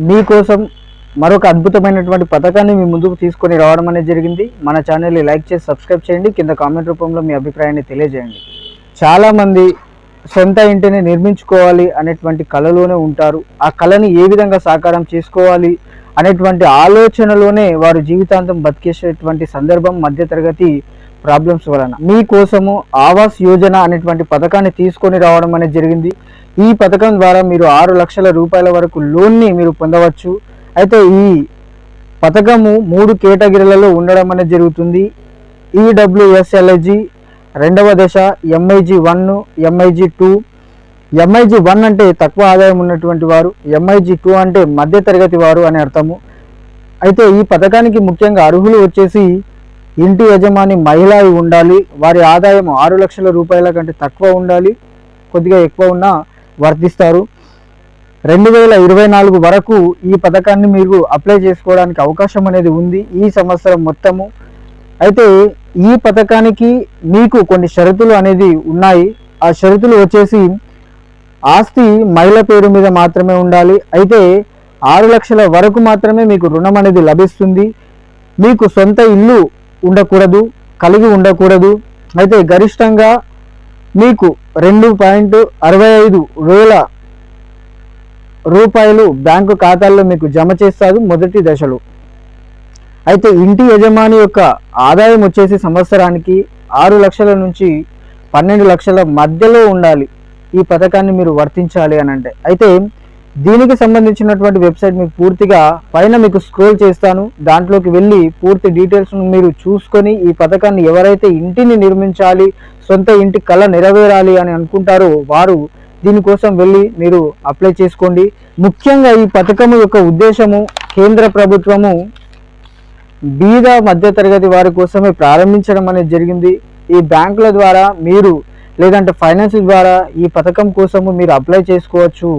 మీకోసం మరొక అద్భుతమైనటువంటి పథకాన్ని మీ ముందుకు తీసుకొని రావడం అనేది జరిగింది. మన ఛానల్ని లైక్ చేసి సబ్స్క్రైబ్ చేయండి. కింద కామెంట్ రూపంలో మీ అభిప్రాయాన్ని తెలియజేయండి. చాలామంది సొంత ఇంటిని నిర్మించుకోవాలి అనేటువంటి కళలోనే ఉంటారు. ఆ కళని ఏ విధంగా సాకారం చేసుకోవాలి అనేటువంటి ఆలోచనలోనే వారు జీవితాంతం బతికేసేటువంటి సందర్భం మధ్యతరగతి ప్రాబ్లమ్స్ వలన. మీకోసము ఆవాస్ యోజన అనేటువంటి పథకాన్ని తీసుకొని రావడం అనేది జరిగింది. ఈ పథకం ద్వారా మీరు ఆరు లక్షల రూపాయల వరకు లోన్ని మీరు పొందవచ్చు. అయితే ఈ పథకము మూడు కేటగిరీలలో ఉండడం అనేది జరుగుతుంది. ఈడబ్ల్యూఎస్ఎల్ఐజి రెండవ దశ MIG one MIG two MIG one అంటే తక్కువ ఆదాయం ఉన్నటువంటి వారు ఎంఐజి టూ అంటే మధ్యతరగతి వారు అని అర్థము. అయితే ఈ పథకానికి ముఖ్యంగా అర్హులు వచ్చేసి ఇంటి యజమాని మహిళ ఉండాలి వారి ఆదాయం ఆరు లక్షల రూపాయల కంటే తక్కువ ఉండాలి కొద్దిగా ఎక్కువ ఉన్నా వర్తిస్తారు. రెండు వేల ఇరవై నాలుగు వరకు ఈ పథకాన్ని మీరు అప్లై చేసుకోవడానికి అవకాశం అనేది ఉంది ఈ సంవత్సరం మొత్తము. అయితే ఈ పథకానికి మీకు కొన్ని షరతులు అనేది ఉన్నాయి. ఆ షరతులు వచ్చేసి ఆస్తి మహిళ పేరు మీద మాత్రమే ఉండాలి. అయితే ఆరు లక్షల వరకు మాత్రమే మీకు రుణం అనేది లభిస్తుంది. మీకు సొంత ఇల్లు ఉండకూడదు కలిగి ఉండకూడదు. అయితే గరిష్టంగా మీకు రెండు పాయింట్ అరవై ఐదు వేల రూపాయలు బ్యాంకు ఖాతాల్లో మీకు జమ చేస్తారు మొదటి దశలో. అయితే ఇంటి యజమాని యొక్క ఆదాయం వచ్చేసి సంవత్సరానికి ఆరు లక్షల నుంచి పన్నెండు లక్షల మధ్యలో ఉండాలి. ఈ పథకాన్ని మీరు వర్తించాలి అని అంటే. అయితే దీనికి సంబంధించినటువంటి వెబ్సైట్ మీకు పూర్తిగా పైన మీకు స్క్రోల్ చేస్తాను. దాంట్లోకి వెళ్ళి పూర్తి డీటెయిల్స్ మీరు చూసుకొని ఈ పథకాన్ని ఎవరైతే ఇంటిని నిర్మించాలి సొంత ఇంటి కళ నెరవేరాలి అని అనుకుంటారో వారు దీనికోసం వెళ్ళి మీరు అప్లై చేసుకోండి. ముఖ్యంగా ఈ పథకం యొక్క ఉద్దేశము కేంద్ర ప్రభుత్వము బీద మధ్యతరగతి వారి కోసమే ప్రారంభించడం అనేది జరిగింది. ఈ బ్యాంకుల ద్వారా మీరు లేదంటే ఫైనాన్స్ ద్వారా ఈ పథకం కోసము మీరు అప్లై చేసుకోవచ్చు.